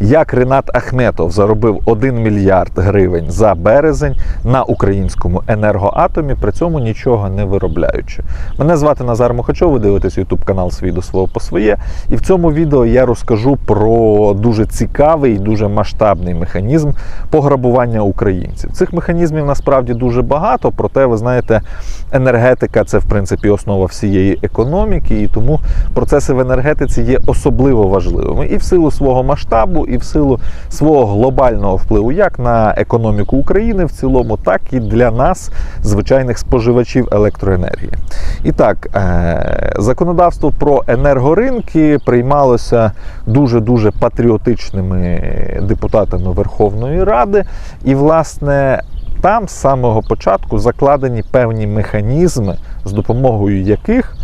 як Ренат Ахметов заробив 1 мільярд гривень за березень на українському енергоатомі, при цьому нічого не виробляючи. Мене звати Назар Мухачов, ви дивитесь YouTube канал Свій до свого по своє. І в цьому відео я розкажу про дуже цікавий і дуже масштабний механізм пограбування українців. Цих механізмів насправді дуже багато, проте ви знаєте, енергетика це в принципі основа всієї економіки, і тому процеси в енергетиці є особливо важливими і в силу свого масштабу, і в силу свого глобального впливу, як на економіку України в цілому, так і для нас, звичайних споживачів електроенергії. І так, е, законодавство про енергоринки приймалося дуже дуже патріотичними депутатами Верховної Ради, і власне. Там з самого початку закладені певні механізми, з допомогою яких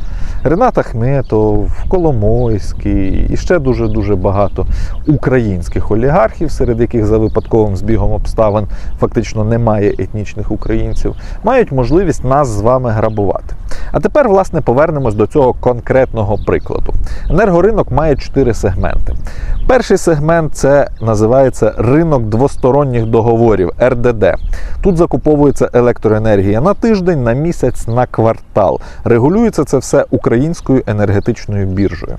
Ренат Ахметов, Коломойський і ще дуже дуже багато українських олігархів, серед яких за випадковим збігом обставин фактично немає етнічних українців, мають можливість нас з вами грабувати. А тепер, власне, повернемось до цього конкретного прикладу. Енергоринок має чотири сегменти. Перший сегмент це називається ринок двосторонніх договорів РДД. Тут закуповується електроенергія на тиждень, на місяць, на квартал. Регулюється це все українською енергетичною біржею.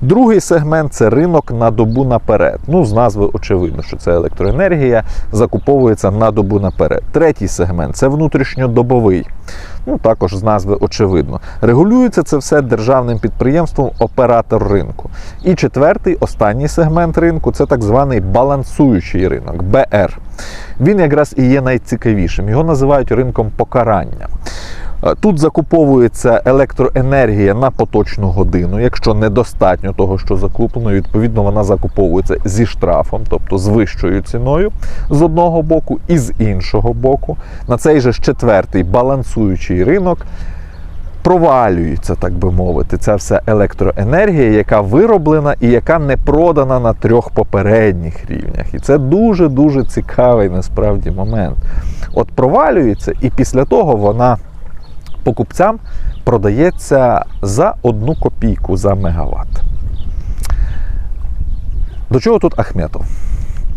Другий сегмент це ринок на добу наперед. Ну, з назви очевидно, що це електроенергія закуповується на добу наперед. Третій сегмент це внутрішньодобовий. Ну, також з назви очевидно. Регулюється це все державним підприємством оператор ринку. І четвертий, останній сегмент ринку це так званий балансуючий ринок БР. Він якраз і є найцікавішим. Його називають ринком покарання. Е, Тут закуповується електроенергія на поточну годину. Якщо недостатньо того, що закуплено, відповідно вона закуповується зі штрафом, тобто з вищою ціною з одного боку, і з іншого боку. На цей же четвертий балансуючий ринок провалюється, так би мовити, ця вся електроенергія, яка вироблена і яка не продана на трьох попередніх рівнях. І це дуже дуже цікавий насправді момент. От провалюється, і після того вона покупцям продається за одну копійку за мегаватт. До чого тут Ахметов?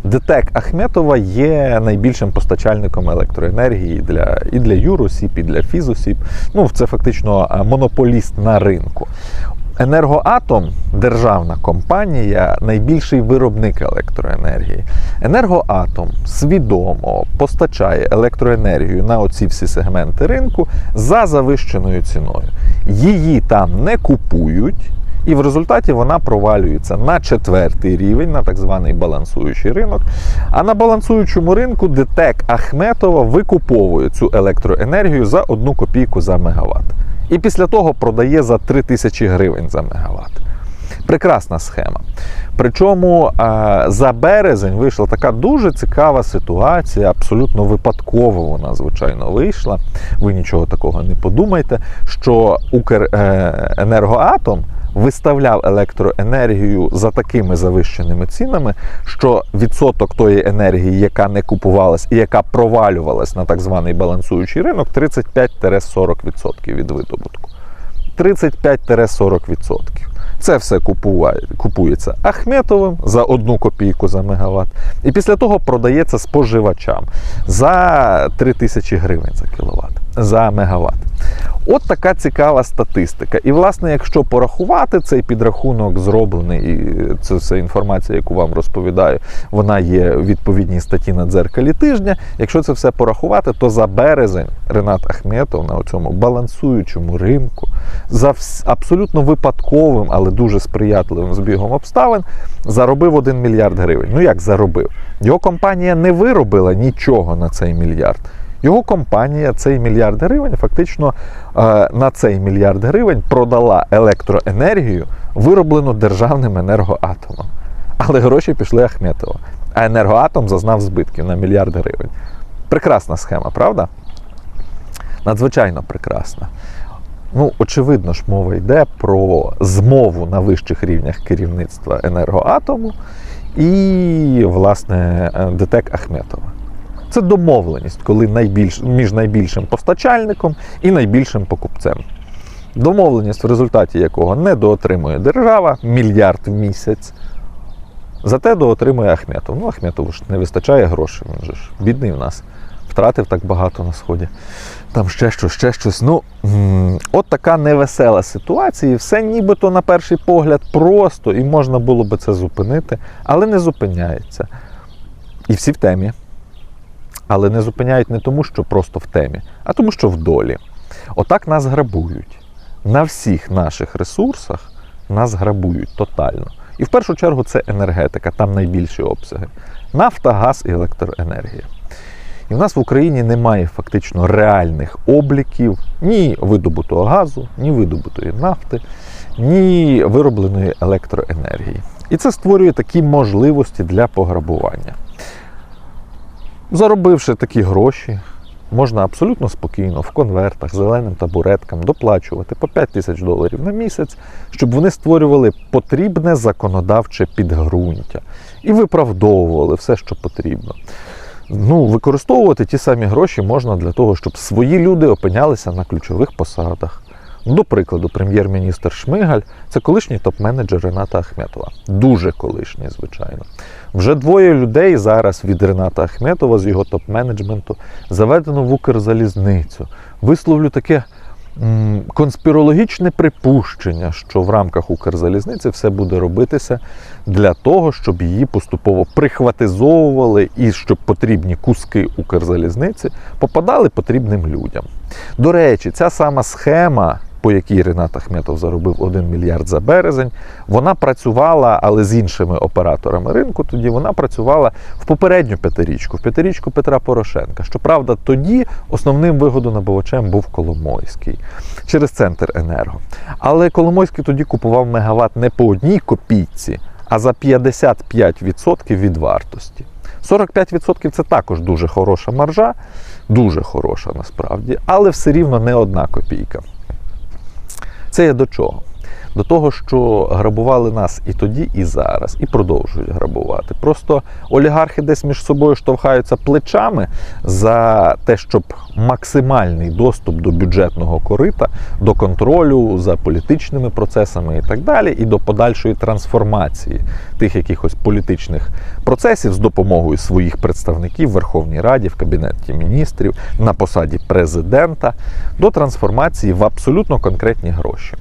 ДТЕК Ахметова є найбільшим постачальником електроенергії для, і для Юросіб, і для Фізосіб. Ну, це фактично монополіст на ринку. Енергоатом, державна компанія, найбільший виробник електроенергії. Енергоатом свідомо постачає електроенергію на оці всі сегменти ринку за завищеною ціною. Її там не купують. І в результаті вона провалюється на четвертий рівень, на так званий балансуючий ринок. А на балансуючому ринку ДТЕК Ахметова викуповує цю електроенергію за одну копійку за мегаватт. І після того продає за 3 тисячі гривень за мегаватт. Прекрасна схема. Причому за березень вийшла така дуже цікава ситуація, абсолютно випадково вона, звичайно, вийшла. Ви нічого такого не подумайте, що Укренергоатом виставляв електроенергію за такими завищеними цінами, що відсоток тої енергії, яка не купувалась і яка провалювалась на так званий балансуючий ринок, 35-40% від видобутку. 35-40%. Це все купує, купується Ахметовим за одну копійку за мегаватт. І після того продається споживачам за 3 тисячі гривень за кіловат, за мегаватт. От така цікава статистика. І, власне, якщо порахувати цей підрахунок зроблений, і це все інформація, яку вам розповідаю, вона є в відповідній статті на дзеркалі тижня. Якщо це все порахувати, то за березень Ренат Ахметов на цьому балансуючому ринку за абсолютно випадковим, але дуже сприятливим збігом обставин заробив 1 мільярд гривень. Ну як заробив? Його компанія не виробила нічого на цей мільярд. Його компанія цей мільярд гривень фактично е, на цей мільярд гривень продала електроенергію, вироблену державним енергоатомом. Але гроші пішли Ахметова. А енергоатом зазнав збитків на мільярд гривень. Прекрасна схема, правда? Надзвичайно прекрасна. Ну, очевидно ж, мова йде про змову на вищих рівнях керівництва енергоатому і, власне, ДТЕК Ахметова. Це домовленість, коли найбільш, між найбільшим постачальником і найбільшим покупцем. Домовленість, в результаті якого недоотримує держава мільярд в місяць, Зате доотримує Ахметов. Ну, Ахметову ж не вистачає грошей, він же ж бідний в нас. Втратив так багато на сході. Там ще щось, ще щось. Ну, от така невесела ситуація. Все нібито на перший погляд просто, і можна було би це зупинити, але не зупиняється. І всі в темі. Але не зупиняють не тому, що просто в темі, а тому, що в долі. Отак нас грабують. На всіх наших ресурсах нас грабують тотально. І в першу чергу це енергетика, там найбільші обсяги. Нафта, газ і електроенергія. І в нас в Україні немає фактично реальних обліків ні видобутого газу, ні видобутої нафти, ні виробленої електроенергії. І це створює такі можливості для пограбування. Заробивши такі гроші, можна абсолютно спокійно в конвертах, зеленим табуреткам доплачувати по 5 тисяч доларів на місяць, щоб вони створювали потрібне законодавче підґрунтя і виправдовували все, що потрібно. Ну, використовувати ті самі гроші можна для того, щоб свої люди опинялися на ключових посадах. До прикладу, прем'єр-міністр Шмигаль це колишній топ-менеджер Рената Ахметова. Дуже колишній, звичайно. Вже двоє людей зараз від Рената Ахметова з його топ-менеджменту заведено в Укрзалізницю. Висловлю таке м, конспірологічне припущення, що в рамках Укрзалізниці все буде робитися для того, щоб її поступово прихватизовували і щоб потрібні куски Укрзалізниці попадали потрібним людям. До речі, ця сама схема. По якій Ренат Ахметов заробив 1 мільярд за березень, вона працювала, але з іншими операторами ринку. Тоді вона працювала в попередню п'ятирічку, в п'ятирічку Петра Порошенка. Щоправда, тоді основним вигодонабувачем був Коломойський через центр енерго. Але Коломойський тоді купував мегаватт не по одній копійці, а за 55% від вартості. 45% це також дуже хороша маржа, дуже хороша насправді, але все рівно не одна копійка. Це я до чого? До того, що грабували нас і тоді, і зараз, і продовжують грабувати. Просто олігархи десь між собою штовхаються плечами за те, щоб максимальний доступ до бюджетного корита, до контролю за політичними процесами і так далі, і до подальшої трансформації тих якихось політичних процесів з допомогою своїх представників в Верховній Раді, в Кабінеті міністрів, на посаді президента, до трансформації в абсолютно конкретні гроші.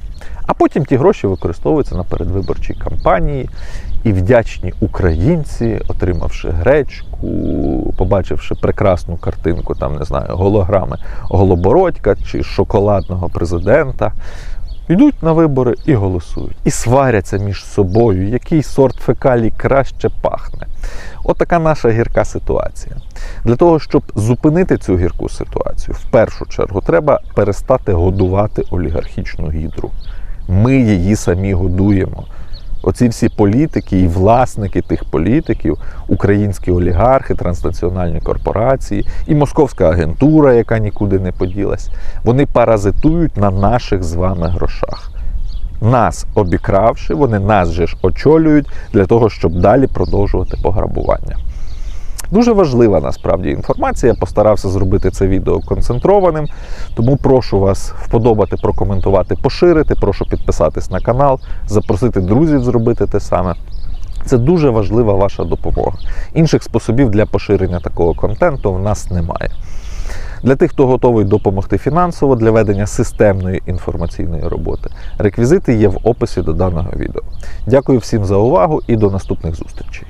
А потім ті гроші використовуються на передвиборчій кампанії, і вдячні українці, отримавши гречку, побачивши прекрасну картинку, там не знаю, голограми Голобородька чи шоколадного президента, йдуть на вибори і голосують. І сваряться між собою, який сорт фекалій краще пахне. От така наша гірка ситуація. Для того, щоб зупинити цю гірку ситуацію, в першу чергу треба перестати годувати олігархічну гідру. Ми її самі годуємо. Оці всі політики і власники тих політиків, українські олігархи, транснаціональні корпорації і московська агентура, яка нікуди не поділась, вони паразитують на наших з вами грошах. Нас обікравши, вони нас же ж очолюють для того, щоб далі продовжувати пограбування. Дуже важлива насправді інформація. Я постарався зробити це відео концентрованим. Тому прошу вас вподобати, прокоментувати, поширити. Прошу підписатись на канал, запросити друзів зробити те саме. Це дуже важлива ваша допомога. Інших способів для поширення такого контенту в нас немає. Для тих, хто готовий допомогти фінансово для ведення системної інформаційної роботи, реквізити є в описі до даного відео. Дякую всім за увагу і до наступних зустрічей.